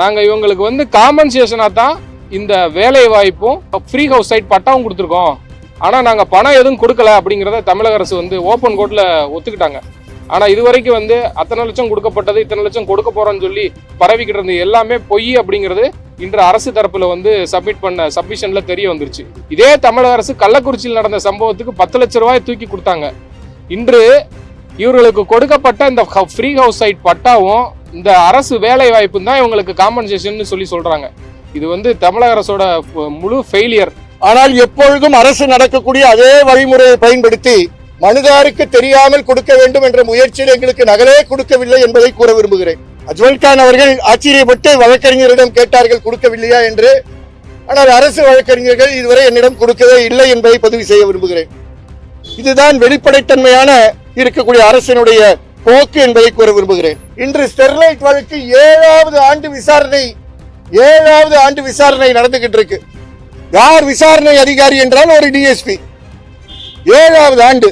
நாங்கள் இவங்களுக்கு வந்து காம்பன்சேஷனாக தான் இந்த வேலை வாய்ப்பும் ஃப்ரீ ஹவுஸ் சைட் பட்டாவும் கொடுத்துருக்கோம். ஆனால் நாங்கள் பணம் எதுவும் கொடுக்கல அப்படிங்கிறத தமிழக அரசு வந்து ஓப்பன் கோர்ட்டில் ஒத்துக்கிட்டாங்க. ஆனால் இது வரைக்கும் வந்து அத்தனை லட்சம் கொடுக்கப்பட்டது இத்தனை லட்சம் கொடுக்க போகிறோன்னு சொல்லி பரவிக்கிட்டு இருந்தது எல்லாமே பொய் அப்படிங்கிறது இன்று அரசு தரப்பில் வந்து சப்மிட் பண்ண சப்மிஷனில் தெரிய வந்துருச்சு. இதே தமிழக அரசு கள்ளக்குறிச்சியில் நடந்த சம்பவத்துக்கு பத்து லட்ச ரூபாய் தூக்கி கொடுத்தாங்க. இன்று இவர்களுக்கு கொடுக்கப்பட்ட இந்த ஃப்ரீ ஹவுஸ் சைட் பட்டாவும் இந்த அரசு வேலை வாய்ப்பும் தான் இவங்களுக்கு காம்பன்சேஷன் சொல்லி சொல்றாங்க. இது வந்து தமிழக அரசோட முழு ஃபெயிலியர் ஆனால் எப்பொழுதும் அரசு நடக்கக்கூடிய அதே வழிமுறையை பயன்படுத்தி மனுதாருக்கு தெரியாமல் கொடுக்க வேண்டும் என்ற முயற்சியில் எங்களுக்கு நகலே கொடுக்கவில்லை என்பதை கூற விரும்புகிறேன். அஜ்மல் கான் அவர்கள் ஆச்சரியப்பட்டு வழக்கறிஞரிடம் கேட்டார்கள் கொடுக்கவில்லையா என்று. ஆனால் அரசு வழக்கறிஞர்கள் இதுவரை என்னிடம் கொடுக்கவே இல்லை என்பதை பதிவு செய்ய விரும்புகிறேன். இதுதான் வெளிப்படைத்தன்மையான இருக்கக்கூடிய அரசினுடைய போக்கு என்பதை கூற விரும்புகிறேன். இன்று ஸ்டெர்லைட் வழக்கு ஏழாவது ஆண்டு விசாரணை ஏழாவது ஆண்டு விசாரணை நடந்துகிட்டு இருக்கு. யார் விசாரணை அதிகாரி என்றால் ஒரு டிஎஸ்பி ஏழாவது ஆண்டு.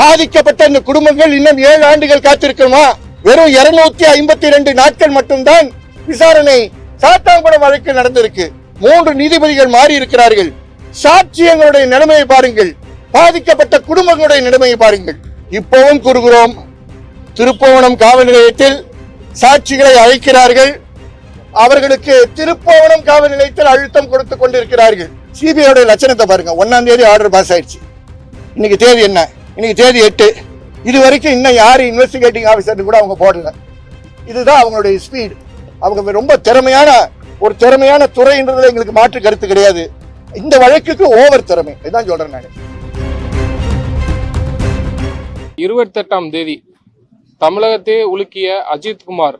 பாதிக்கப்பட்ட இந்த குடும்பங்கள் இன்னும் ஏழு ஆண்டுகள் காத்திருக்கணுமா வெறும் இருநூத்தி ஐம்பத்தி ரெண்டு நாட்கள் மட்டும்தான் விசாரணை சாத்தாங்குளம் வழக்கு நடந்திருக்கு. மூன்று நீதிபதிகள் மாறி இருக்கிறார்கள் சாட்சியங்களுடைய நிலைமையை பாருங்கள். பாதிக்கப்பட்ட குடும்பங்களுடைய நிலைமையை பாருங்கள். இப்பவும் கூறுகிறோம் திருப்பவனம் காவல் நிலையத்தில் சாட்சிகளை அழைக்கிறார்கள். அவர்களுக்கு திருப்போணம் காவல் நிலையத்தில் அழுத்தம் கொடுத்து கொண்டிருக்கிறார்கள். சிபிஐயோட லட்சணத்தை பாருங்க ஒன்னாம் தேதி ஆர்டர் பாஸ் ஆயிடுச்சு. இன்னைக்கு தேதி என்ன? இன்னைக்கு தேதி எட்டு. இது வரைக்கும் இன்னும் யாரு இன்வெஸ்டிகேட்டிங் ஆஃபீஸர்னு கூட அவங்க போடல. இதுதான் அவங்களுடைய ஸ்பீடு அவங்க ரொம்ப திறமையான ஒரு திறமையான துறைன்றதுல எங்களுக்கு மாற்று கருத்து கிடையாது. இந்த வழக்குக்கு ஓவர் திறமை. இதான் சொல்றேன் நான். இருபத்தெட்டாம் தேதி தமிழகத்தை உலுக்கிய அஜித் குமார்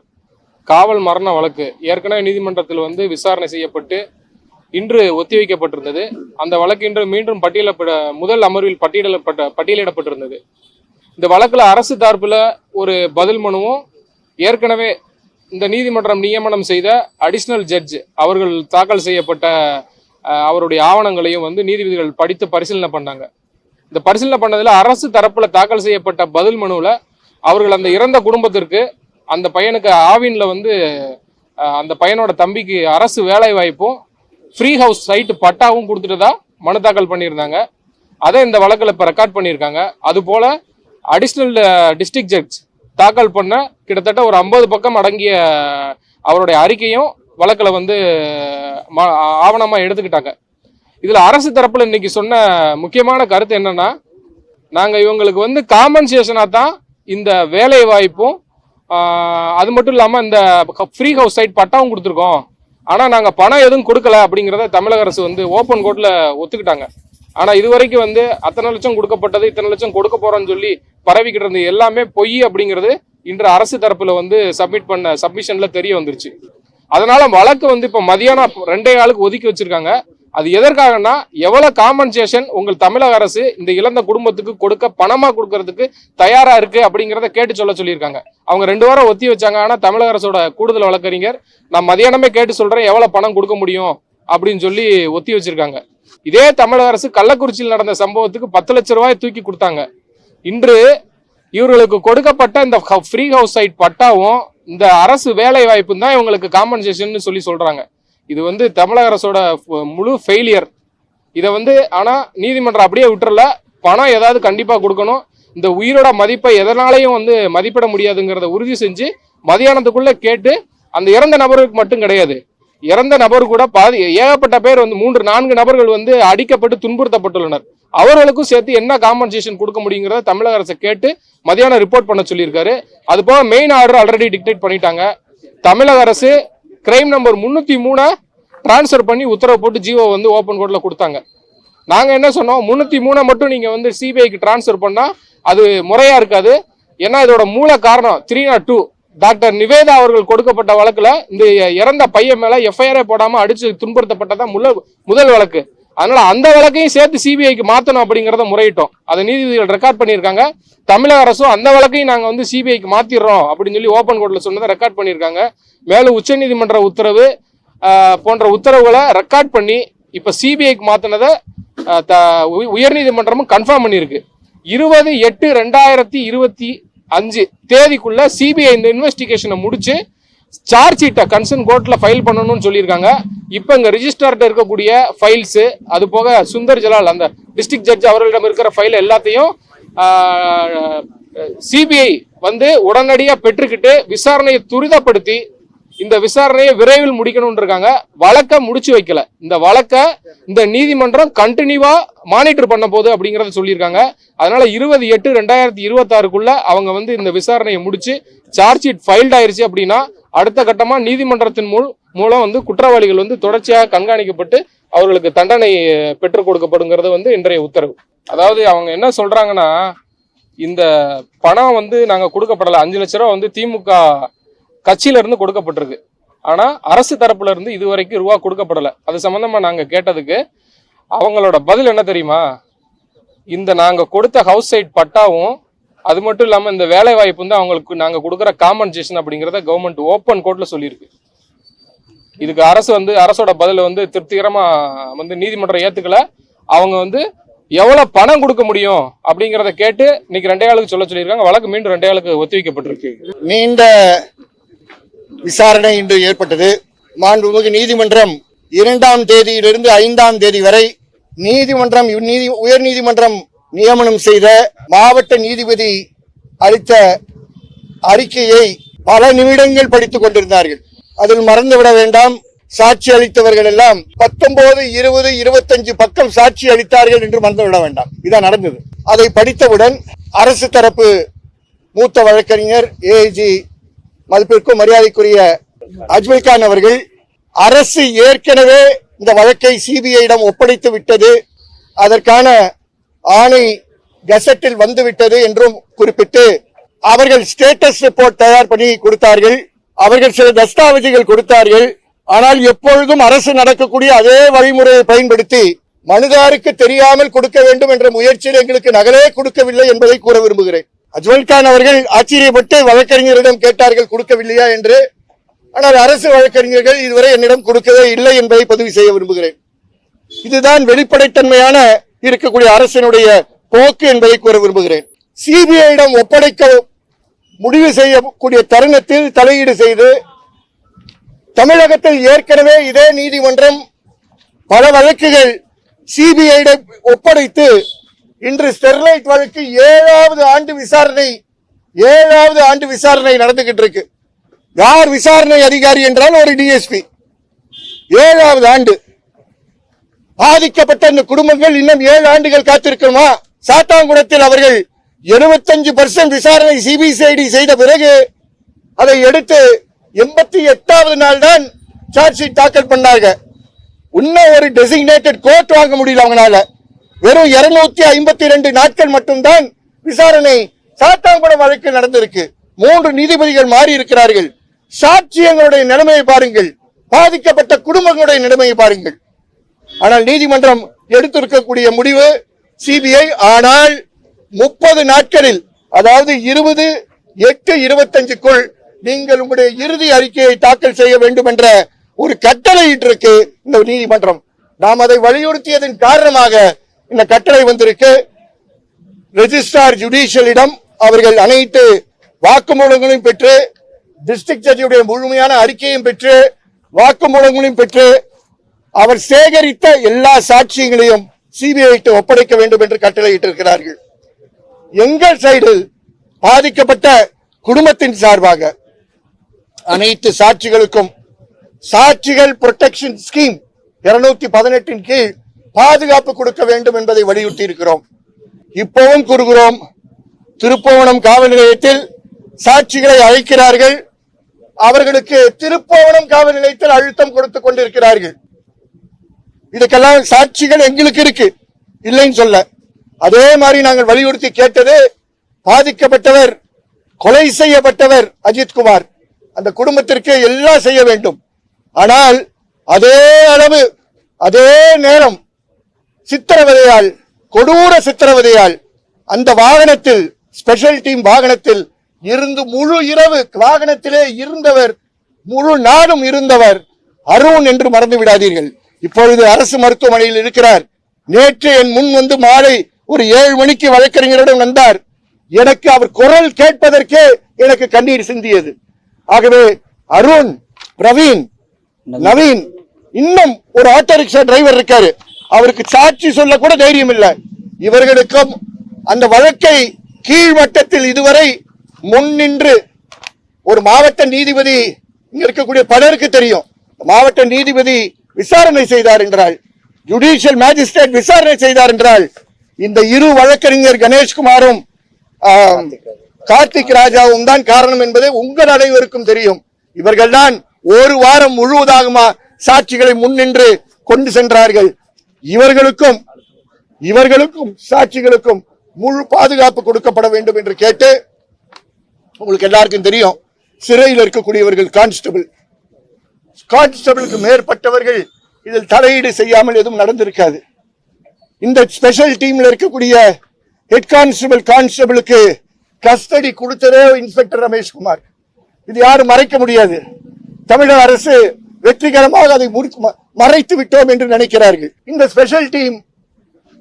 காவல் மரண வழக்கு ஏற்கனவே நீதிமன்றத்தில் வந்து விசாரணை செய்யப்பட்டு இன்று ஒத்திவைக்கப்பட்டிருந்தது. அந்த வழக்கு இன்று மீண்டும் பட்டியலப்பட முதல் அமர்வில் பட்டியலிடப்பட்ட பட்டியலிடப்பட்டிருந்தது. இந்த வழக்கில் அரசு தரப்பில் ஒரு பதில் மனுவும் ஏற்கனவே இந்த நீதிமன்றம் நியமனம் செய்த அடிஷனல் ஜட்ஜ் அவர்கள் தாக்கல் செய்யப்பட்ட அவருடைய ஆவணங்களையும் வந்து நீதிபதிகள் படித்து பரிசீலனை பண்ணாங்க. இந்த பரிசீலனை பண்ணதில் அரசு தரப்பில் தாக்கல் செய்யப்பட்ட பதில் மனுவில் அவர்கள் அந்த இறந்த குடும்பத்திற்கு அந்த பையனுக்கு ஆவின்ல வந்து அந்த பையனோட தம்பிக்கு அரசு வேலை வாய்ப்பும் ஃப்ரீ ஹவுஸ் சைட்டு பட்டாவும் கொடுத்துட்டதா மனு தாக்கல் பண்ணியிருந்தாங்க. அதை இந்த வழக்கில் இப்போ ரெக்கார்ட் பண்ணியிருக்காங்க. அதுபோல் அடிஷ்னல் டிஸ்ட்ரிக்ட் ஜட்ஜ் தாக்கல் பண்ண கிட்டத்தட்ட ஒரு ஐம்பது பக்கம் அடங்கிய அவருடைய அறிக்கையும் வழக்கில் வந்து ஆவணமாக எடுத்துக்கிட்டாங்க. இதில் அரசு தரப்பில் இன்னைக்கு சொன்ன முக்கியமான கருத்து என்னன்னா நாங்கள் இவங்களுக்கு வந்து காம்பன்சேஷனாக தான் இந்த வேலை வாய்ப்பும் அது மட்டும் இல்லாமல் இந்த ஃப்ரீ ஹவுஸ் சைட் பட்டாவும் கொடுத்துருக்கோம். ஆனால் நாங்கள் பணம் எதுவும் கொடுக்கல அப்படிங்கிறத தமிழக அரசு வந்து ஓப்பன் கோர்ட்டில் ஒத்துக்கிட்டாங்க. ஆனால் இது வரைக்கும் வந்து அத்தனை லட்சம் கொடுக்கப்பட்டது இத்தனை லட்சம் கொடுக்க போகிறோன்னு சொல்லி பரவிக்கிட்டு இருந்தது எல்லாமே பொய் அப்படிங்கிறது இன்று அரசு தரப்புல வந்து சப்மிட் பண்ண சப்மிஷன்ல தெரிய வந்துருச்சு. அதனால வழக்கு வந்து இப்போ மதியானம் ரெண்டே ஆளுக்கு ஒதுக்கி வச்சிருக்காங்க. அது எதற்காகனா எவ்வளவு காம்பன்சேஷன் உங்கள் தமிழக அரசு இந்த இழந்த குடும்பத்துக்கு கொடுக்க பணமா கொடுக்கறதுக்கு தயாரா இருக்கு அப்படிங்கிறத கேட்டு சொல்ல சொல்லியிருக்காங்க. அவங்க ரெண்டு வாரம் ஒத்தி வச்சாங்க. ஆனா தமிழக அரசோட கூடுதல் வழக்கறிஞர் நான் மதியானமே கேட்டு சொல்றேன் எவ்வளவு பணம் கொடுக்க முடியும் அப்படின்னு சொல்லி ஒத்தி வச்சிருக்காங்க. இதே தமிழக அரசு கள்ளக்குறிச்சியில் நடந்த சம்பவத்துக்கு பத்து லட்ச ரூபாய் தூக்கி கொடுத்தாங்க. இன்று இவர்களுக்கு கொடுக்கப்பட்ட இந்த ஃப்ரீ ஹவுஸ் சைட் பட்டாவும் இந்த அரசு வேலை வாய்ப்பும் தான் இவங்களுக்கு காம்பன்சேஷன் சொல்லி சொல்றாங்க. இது வந்து தமிழக அரசோட முழு ஃபெயிலியர் இதை வந்து ஆனால் நீதிமன்றம் அப்படியே விட்டுறல. பணம் ஏதாவது கண்டிப்பாக கொடுக்கணும். இந்த உயிரோட மதிப்பை எதனாலையும் வந்து மதிப்பிட முடியாதுங்கிறத உறுதி செஞ்சு மதியானத்துக்குள்ளே கேட்டு அந்த இறந்த நபருக்கு மட்டும் கிடையாது. இறந்த நபர் கூட பாதி ஏகப்பட்ட பேர் வந்து மூன்று நான்கு நபர்கள் வந்து அடிக்கப்பட்டு துன்புறுத்தப்பட்டுள்ளனர். அவர்களுக்கும் சேர்த்து என்ன காம்பன்சேஷன் கொடுக்க முடியுங்கிறத தமிழக அரசை கேட்டு மதியானம் ரிப்போர்ட் பண்ண சொல்லியிருக்காரு. அது போக மெயின் ஆர்டர் ஆல்ரெடி டிக்டேட் பண்ணிட்டாங்க. தமிழக அரசு கிரைம் நம்பர் முந்நூற்றி மூணை டிரான்ஸ்ஃபர் பண்ணி உத்தரவு போட்டு ஜியோ வந்து ஓப்பன் கோர்ட்டில் கொடுத்தாங்க. நாங்கள் என்ன சொன்னோம்? முந்நூற்றி மூணை மட்டும் நீங்கள் வந்து சிபிஐக்கு டிரான்ஸ்ஃபர் பண்ணால் அது முறையாக இருக்காது. ஏன்னா இதோட மூல காரணம் three nought two doctor Nivetha அவர்கள் கொடுக்கப்பட்ட வழக்கில் இந்த இறந்த பையன் மேலே எஃப்ஐஆரே போடாமல் அடித்து துன்புறுத்தப்பட்டதான் முதல் முதல் வழக்கு. அதனால அந்த வழக்கையும் சேர்த்து சிபிஐக்கு மாற்றணும் அப்படிங்கிறத முறையிட்டோம். அதை நீதிபதிகள் ரெக்கார்ட் பண்ணியிருக்காங்க. தமிழக அரசும் அந்த வழக்கையும் நாங்கள் வந்து சிபிஐக்கு மாற்றிடுறோம் அப்படின்னு சொல்லி ஓப்பன் கோர்ட்டில் சொன்னதை ரெக்கார்ட் பண்ணியிருக்காங்க. மேலும் உச்சநீதிமன்ற உத்தரவு போன்ற உத்தரவுகளை ரெக்கார்ட் பண்ணி இப்போ சிபிஐக்கு மாற்றினதை த- உயர்நீதிமன்றமும் கன்ஃபார்ம் பண்ணியிருக்கு. இருபது எட்டு ரெண்டாயிரத்தி இருபத்தி அஞ்சு தேதிக்குள்ள சிபிஐ இந்த இன்வெஸ்டிகேஷனை முடிச்சு சார்ஜ் ஷீட்டை கன்சர்ன் கோர்ட்டில் ஃபைல் பண்ணணும்னு சொல்லியிருக்காங்க. இப்போ இங்கே ரிஜிஸ்டர்ட்ட இருக்கக்கூடிய ஃபைல்ஸு அது போக சுந்தர் ஜலால் அந்த டிஸ்ட்ரிக்ட் ஜட்ஜ் அவர்களிடம் இருக்கிற ஃபைல் எல்லாத்தையும் சிபிஐ வந்து உடனடியாக பெற்றுக்கிட்டு விசாரணையை துரிதப்படுத்தி இந்த விசாரணையை விரைவில் முடிக்கணும்னு இருக்காங்க வழக்க முடிச்சு வைக்கல. இந்த வழக்கை இந்த நீதிமன்றம் கண்டினியூவா மானிட்டர் பண்ண போகுது அப்படிங்கறத சொல்லியிருக்காங்க. அதனால இருபது எட்டு ரெண்டாயிரத்தி இருபத்தாறுக்குள்ள அவங்க வந்து இந்த விசாரணையை முடிச்சு சார்ஜ் ஷீட் ஃபைல்ட் ஆயிருச்சு அப்படின்னா அடுத்த கட்டமா நீதிமன்றத்தின் மூல் மூலம் வந்து குற்றவாளிகள் வந்து தொடர்ச்சியாக கண்காணிக்கப்பட்டு அவர்களுக்கு தண்டனை பெற்றுக் கொடுக்கப்படுங்கிறது வந்து இன்றைய உத்தரவு. அதாவது அவங்க என்ன சொல்றாங்கன்னா இந்த பணம் வந்து நாங்க கொடுக்கப்படல. அஞ்சு லட்ச ரூபா வந்து திமுக கட்சியில இருந்து கொடுக்கப்பட்டிருக்கு. ஆனா அரசு தரப்புல இருந்து இது வரைக்கும் ரூபா கொடுக்கப்படல. அது சம்பந்தமா நாங்க கேட்டதுக்கு அவங்களோட பதில் என்ன தெரியுமா? இந்த நாங்க கொடுத்த ஹவுஸ் சைட் பட்டாவும் அது மட்டும் இல்லாமல் இந்த வேலை வாய்ப்பு வந்து அவங்களுக்கு நாங்கள் கொடுக்குற காம்பன்சேஷன் அப்படிங்கிறத கவர்மெண்ட் ஓப்பன் கோர்ட்டில் சொல்லியிருக்கு. இதுக்கு அரசு வந்து அரசோட பதிலை வந்து திருப்திகரமாக வந்து நீதிமன்றம் ஏத்துக்கல. அவங்க வந்து எவ்வளோ பணம் கொடுக்க முடியும் அப்படிங்கிறத கேட்டு இன்னைக்கு ரெண்டே ஆளுக்கு சொல்ல சொல்லியிருக்காங்க. வழக்கு மீண்டும் ரெண்டே ஆளுக்கு ஒத்திவைக்கப்பட்டிருக்கு. நீண்ட விசாரணை இன்று ஏற்பட்டது. மாண்புமிகு நீதிமன்றம் இரண்டாம் தேதியிலிருந்து ஐந்தாம் தேதி வரை நீதிமன்றம் நீதி உயர் நீதிமன்றம் நியமனம் செய்த மாவட்ட நீதிபதி அளித்த அறிக்கையை பல நிமிடங்கள் படித்துக் கொண்டிருந்தார்கள். அதில் மறந்துவிட வேண்டாம். சாட்சி அளித்தவர்கள் எல்லாம் பத்தொன்பது இருபது இருபத்தஞ்சு பக்கம் சாட்சி அளித்தார்கள் என்று மறந்துவிட வேண்டாம். இதான் நடந்தது. அதை படித்தவுடன் அரசு தரப்பு மூத்த வழக்கறிஞர் ஏஜி மதிப்பிற்கும் மரியாதைக்குரிய அஜ்மல் கான் அவர்கள் அரசு ஏற்கனவே இந்த வழக்கை சிபிஐயிடம் ஒப்படைத்து விட்டது. அதற்கான ஆணை கெசட்டில் வந்துவிட்டது என்றும் குறிப்பிட்டு அவர்கள் ஸ்டேட்டஸ் ரிப்போர்ட் தயார் பண்ணி கொடுத்தார்கள். அவர்கள் சில தஸ்தாவேஜுகள் கொடுத்தார்கள். ஆனால் எப்பொழுதும் அரசு நடக்கக்கூடிய அதே வழிமுறையை பயன்படுத்தி மனுதாருக்கு தெரியாமல் கொடுக்க வேண்டும் என்ற முயற்சியில் எங்களுக்கு நகலே கொடுக்கவில்லை என்பதை கூற விரும்புகிறேன். அஜ்மல் கான் அவர்கள் ஆச்சரியப்பட்டு வழக்கறிஞரிடம் கேட்டார்கள் கொடுக்கவில்லையா என்று. ஆனால் அரசு வழக்கறிஞர்கள் இதுவரை என்னிடம் கொடுக்கவே இல்லை என்பதை பதிவு செய்ய விரும்புகிறேன். இதுதான் வெளிப்படைத்தன்மையான இருக்கக்கூடிய அரசினுடைய போக்கு என்பதை கூற விரும்புகிறேன். சிபிஐயிடம் ஒப்படைக்க முடிவு செய்யக்கூடிய தருணத்தில் தலையீடு செய்து தமிழகத்தில் ஏற்கனவே இதே நீதிமன்றம் பல வழக்குகள் சிபிஐயிடம் ஒப்படைத்து இன்று ஸ்டெர்லைட் வழக்கு ஏழாவது ஆண்டு விசாரணை ஏழாவது ஆண்டு விசாரணை நடந்துகிட்டு இருக்கு. யார் விசாரணை அதிகாரி என்றால் ஒரு டிஎஸ்பி ஏழாவது ஆண்டு பாதிக்கப்பட்ட அந்த குடும்பங்கள் இன்னும் ஏழு ஆண்டுகள் காத்திருக்குமா சாத்தாங்குளத்தில் அவர்கள் 75% பர்சன்ட் விசாரணை சிபிசிஐடி செய்த பிறகு அதை எடுத்து எண்பத்தி எட்டாவது நாள் தான் சார்ஜ் ஷீட் தாக்கல் பண்ணாங்க இன்னும் ஒரு டெசிக்னேட்டட் கோர்ட் வாங்க முடியல அவங்களால. வெறும் 252 ஐம்பத்தி ரெண்டு நாட்கள் மட்டும்தான் விசாரணை சாத்தாங்குளம் வழக்கு நடந்திருக்கு. மூன்று நீதிபதிகள் மாறி இருக்கிறார்கள் சாட்சியங்களுடைய நிலைமையை பாருங்கள். பாதிக்கப்பட்ட குடும்பங்களுடைய நிலைமையை பாருங்கள். ஆனால் நீதிமன்றம் எடுத்திருக்கக்கூடிய முடிவு சிபிஐ ஆனால் முப்பது நாட்களில் அதாவது இருபது எட்டு இருபத்தஞ்சுக்குள் நீங்கள் உங்களுடைய இறுதி அறிக்கையை தாக்கல் செய்ய வேண்டும் என்ற ஒரு கட்டளையிட்டிருக்கு இந்த நீதிமன்றம். நாம் அதை வலியுறுத்தியதன் காரணமாக இந்த கட்டளை வந்திருக்கு. ரெஜிஸ்ட்ரார் ஜுடிஷியலிடம் அவர்கள் அனைத்து வாக்குமூலங்களையும் பெற்று டிஸ்ட்ரிக்ட் ஜட்ஜியுடைய முழுமையான அறிக்கையும் பெற்று வாக்குமூலங்களையும் பெற்று அவர் சேகரித்த எல்லா சாட்சியங்களையும் சிபிஐக்கு ஒப்படைக்க வேண்டும் என்று கட்டளையிட்டிருக்கிறார்கள். எங்கள் சைடு பாதிக்கப்பட்ட குடும்பத்தின் சார்பாக அனைத்து சாட்சிகளுக்கும் சாட்சிகள் புரொடெக்ஷன் ஸ்கீம் இருநூத்தி பதினெட்டின் கீழ் பாதுகாப்பு கொடுக்க வேண்டும் என்பதை வலியுறுத்தி இருக்கிறோம் இப்பவும் கூறுகிறோம் திருப்போணம் காவல் நிலையத்தில் சாட்சிகளை அழைக்கிறார்கள். அவர்களுக்கு திருப்போணம் காவல் நிலையத்தில் அழுத்தம் கொடுத்துக் கொண்டிருக்கிறார்கள். இதுக்கெல்லாம் சாட்சிகள் எங்களுக்கு இருக்கு. இல்லைன்னு சொல்ல. அதே மாதிரி நாங்கள் வலியுறுத்தி கேட்டது பாதிக்கப்பட்டவர் கொலை செய்யப்பட்டவர் அஜித்குமார் அந்த குடும்பத்திற்கு எல்லாம் செய்ய வேண்டும். ஆனால் அதே அளவு அதே நேரம் சித்திரவதையால் கொடூர சித்திரவதையால் அந்த வாகனத்தில் ஸ்பெஷல் டீம் வாகனத்தில் இருந்து முழு இரவு வாகனத்திலே இருந்தவர் முழு நாடும் இருந்தவர் அருண் என்று மறந்து விடாதீர்கள். இப்பொழுது அரசு மருத்துவமனையில் இருக்கிறார். நேற்று என் முன் வந்து மாலை ஒரு ஏழு மணிக்கு வழக்கறிஞரிடம் வந்தார். எனக்கு அவர் குரல் கேட்பதற்கே எனக்கு கண்ணீர் சிந்தியது. ஆகவே அருண் பிரவீன் நவீன் இன்னும் ஒரு ஆட்டோ ரிக்ஷா டிரைவர் இருக்காரு. அவருக்கு சாட்சி சொல்ல கூட தைரியம் இல்லை இவர்களுக்கும் அந்த வழக்கை கீழ்மட்டத்தில் இதுவரை முன்னின்று ஒரு மாவட்ட நீதிபதி இங்க இருக்கக்கூடிய பலருக்கு தெரியும். மாவட்ட நீதிபதி விசாரணை செய்தார் என்றால் ஜுடிஷியல் மேஜிஸ்ட்ரேட் விசாரணை செய்தார் என்றால் இந்த இரு வழக்கறிஞர் கணேஷ்குமாரும் கார்த்திக் ராஜாவும் தான் காரணம் என்பது உங்கள் அனைவருக்கும் தெரியும். இவர்கள் தான் ஒரு வாரம் முழுவதாகுமா சாட்சிகளை முன்னின்று கொண்டு சென்றார்கள். இவர்களுக்கும் இவர்களுக்கும் சாட்சிகளுக்கும் முழு பாதுகாப்பு கொடுக்கப்பட வேண்டும் என்று கேட்டு உங்களுக்கு எல்லாருக்கும் தெரியும் சிறையில் இருக்கக்கூடியவர்கள் கான்ஸ்டபிள். கான்ஸ்டபிளுக்கு மேற்பட்டவர்கள் இதில் தலையீடு செய்யாமல் எதுவும் நடந்திருக்காது. இந்த ஸ்பெஷல் டீம்ல இருக்கக்கூடிய ஹெட் கான்ஸ்டபிள் கான்ஸ்டபிளுக்கு கஸ்டடி கொடுத்ததே இன்ஸ்பெக்டர் ரமேஷ்குமார் இது யாரும் மறைக்க முடியாது. தமிழக அரசு வெற்றிகரமாக அதை முறித்து- ம- மறைத்து விட்டோம் என்று நினைக்கிறார்கள். இந்த special team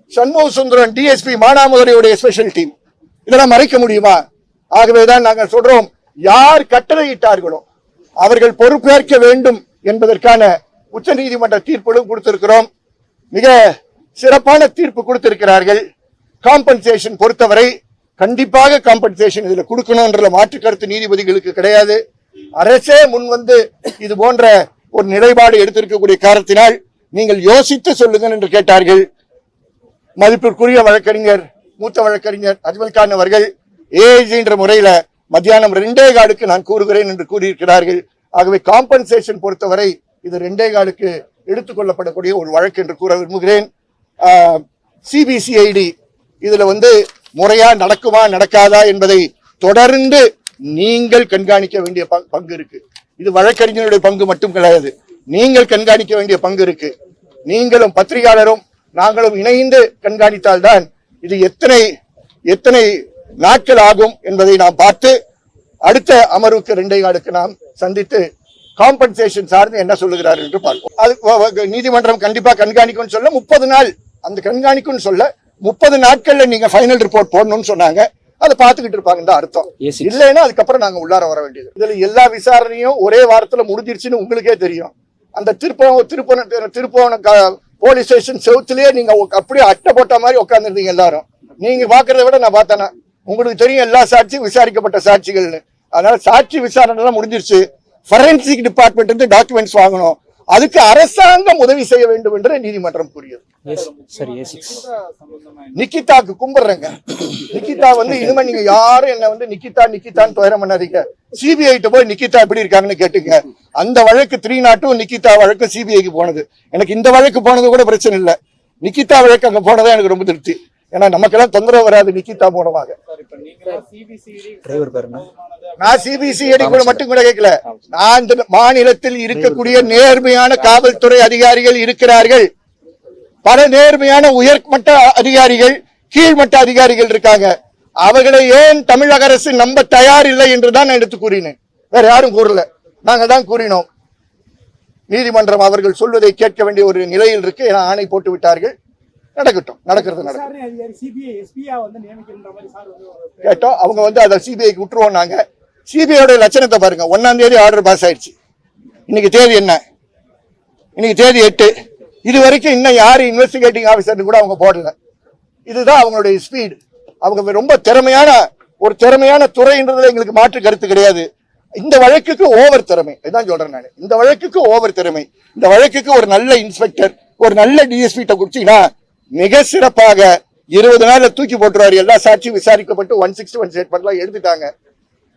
Shanmuga Sundaran DSP மானாமதுரையுடைய special team இதெல்லாம் மறைக்க முடியுமா? ஆகவேதான் நாங்கள் சொல்றோம் யார் கட்டளையிட்டார்களோ அவர்கள் பொறுப்பேற்க வேண்டும் என்பதற்கான உச்சநீதிமன்ற தீர்ப்புகளும் கொடுத்திருக்கிறோம். மிக சிறப்பான தீர்ப்பு கொடுத்திருக்கிறார்கள். காம்பன்சேஷன் பொறுத்தவரை கண்டிப்பாக காம்பன்சேஷன் இதில் கொடுக்கணும்ன்ற மாற்று கருத்து நீதிபதிகளுக்கு கிடையாது. அரசே முன் வந்து இது போன்ற ஒரு நிலைப்பாடு எடுத்திருக்கக்கூடிய காரணத்தினால் நீங்கள் யோசித்து சொல்லுங்கள் என்று கேட்டார்கள். மதிப்பிற்குரிய வழக்கறிஞர் மூத்த வழக்கறிஞர் அஜ்மல் கான் அவர்கள் ஏஐஜி முறையில் முறையில மத்தியானம் ரெண்டே காலுக்கு நான் கூறுகிறேன் என்று கூறியிருக்கிறார்கள். ஆகவே காம்பன்சேஷன் பொறுத்தவரை இது ரெண்டே காலுக்கு எடுத்துக்கொள்ளப்படக்கூடிய ஒரு வழக்கு என்று கூற விரும்புகிறேன். சிபிசிஐடி இதுல வந்து முறையா நடக்குமா நடக்காதா என்பதை தொடர்ந்து நீங்கள் கண்காணிக்க வேண்டிய பங்கு இருக்கு. இது வழக்கறிஞருடைய பங்கு மட்டும் கிடையாது. நீங்கள் கண்காணிக்க வேண்டிய பங்கு இருக்கு. நீங்களும் பத்திரிகையாளரும் நாங்களும் இணைந்து கண்காணித்தால்தான் இது எத்தனை எத்தனை நாட்கள் ஆகும் என்பதை நாம் பார்த்து அடுத்த அமர்வுக்கு ரெண்டே நாளுக்கு நாம் சந்தித்து காம்பன்சேஷன் சார்ந்து என்ன சொல்லுகிறார் என்று பார்ப்போம். அது நீதிமன்றம் கண்டிப்பா கண்காணிக்கும்னு சொல்ல முப்பது நாள் அந்த கண்காணிக்கும்னு சொல்ல முப்பது நாட்கள்ல நீங்க ஃபைனல் ரிப்போர்ட் போடணும்னு சொன்னாங்க. அதை பார்த்துக்கிட்டு இருப்பாங்க தான் அர்த்தம். இல்லைன்னா அதுக்கப்புறம் நாங்க உள்ளார வர வேண்டியது. இதுல எல்லா விசாரணையும் ஒரே வாரத்துல முடிஞ்சிருச்சுன்னு உங்களுக்கே தெரியும். அந்த திருப்பவன திருப்பவன போலீஸ் ஸ்டேஷன் செவுத்துலயே நீங்க உக்க- அப்படியே அட்டை போட்ட மாதிரி உட்காந்துருந்தீங்க எல்லாரும். நீங்க பாக்குறத விட நான் பார்த்தேனா உங்களுக்கு தெரியும் எல்லா சாட்சியும் விசாரிக்கப்பட்ட சாட்சிகள்னு. அதனால சாட்சி விசாரணை எல்லாம் முடிஞ்சிருச்சு. ஃபரென்சிக் டிபார்ட்மெண்ட் இருந்து டாக்குமெண்ட்ஸ் வாங்கணும். அதுக்கு அரசாங்கம் உதவி செய்ய வேண்டும் என்று நீதிமன்றம் கூறியது. நிக்கிதாக்கு கும்பிடுறேங்க. நிக்கிதா வந்து இனிமே நீங்க யாரும் என்ன வந்து நிக்கிதா நிக்கிதான்னு துயரம் பண்ணாதீங்க. சிபிஐ போய் நிக்கிதா எப்படி இருக்காங்கன்னு கேட்டுங்க. அந்த வழக்கு த்ரீ நாட்டும் நிக்கிதா வழக்கு சிபிஐக்கு போனது. எனக்கு இந்த வழக்கு போனது கூட பிரச்சனை இல்லை. நிக்கிதா வழக்கு அங்க போனதா எனக்கு ரொம்ப திருப்தி. ஏன்னா நமக்கெல்லாம் தொந்தரவு வராது நிக்கிதா மூலமாக நான் சிபிசிஐடி கூட மட்டும் கூட கேட்கல நான் இந்த மாநிலத்தில் இருக்கக்கூடிய நேர்மையான காவல்துறை அதிகாரிகள் இருக்கிறார்கள். பல நேர்மையான உயர்மட்ட அதிகாரிகள் கீழ்மட்ட அதிகாரிகள் இருக்காங்க. அவர்களை ஏன் தமிழக அரசு நம்ப தயார் இல்லை என்று தான் நான் எடுத்து கூறினேன். வேற யாரும் கூறல. நாங்க தான் கூறினோம். நீதிமன்றம் அவர்கள் சொல்வதை கேட்க வேண்டிய ஒரு நிலையில் இருக்கு. ஏன்னா ஆணை போட்டு விட்டார்கள் நடக்கட்டும் நடக்கிறது நடக்கும். கேட்டோம் அவங்க வந்து அதை சிபிஐக்கு விட்டுருவோம் நாங்க. சிபிஐயோட லட்சணத்தை பாருங்க ஒன்னாம் தேதி ஆர்டர் பாஸ் ஆயிடுச்சு. இன்னைக்கு தேதி என்ன? இன்னைக்கு தேதி எட்டு. இது வரைக்கும் இன்னும் யாரு இன்வெஸ்டிகேட்டிங் ஆபீசர்னு கூட அவங்க போடல. இதுதான் அவங்களுடைய ஸ்பீடு அவங்க ரொம்ப திறமையான ஒரு திறமையான துறைன்றதுல எங்களுக்கு மாற்று கருத்து கிடையாது. இந்த வழக்குக்கு ஓவர் திறமை. இதான் சொல்றேன் நான். இந்த வழக்குக்கு ஓவர் திறமை. இந்த வழக்குக்கு ஒரு நல்ல இன்ஸ்பெக்டர் ஒரு நல்ல டிஎஸ்பி கிட்ட குடிச்சீங்கன்னா மிக சிறப்பாக இருபது நாள்ல தூக்கி போட்டுருவாரு. எல்லா சாட்சியும் விசாரிக்கப்பட்டு ஒன் சிக்ஸ்டி ஒன் ஸ்டேட்மெண்ட்லாம் எழுதிட்டாங்க.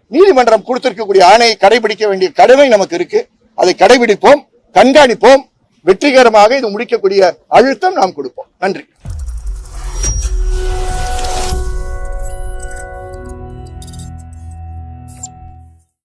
நீதிமன்றம் கொடுத்திருக்கக்கூடிய ஆணையை கடைபிடிக்க வேண்டிய கடமை நமக்கு இருக்கு. அதை கடைபிடிப்போம் கண்காணிப்போம். வெற்றிகரமாக இது முடிக்கக்கூடிய அழுத்தம் நாம் கொடுப்போம். நன்றி.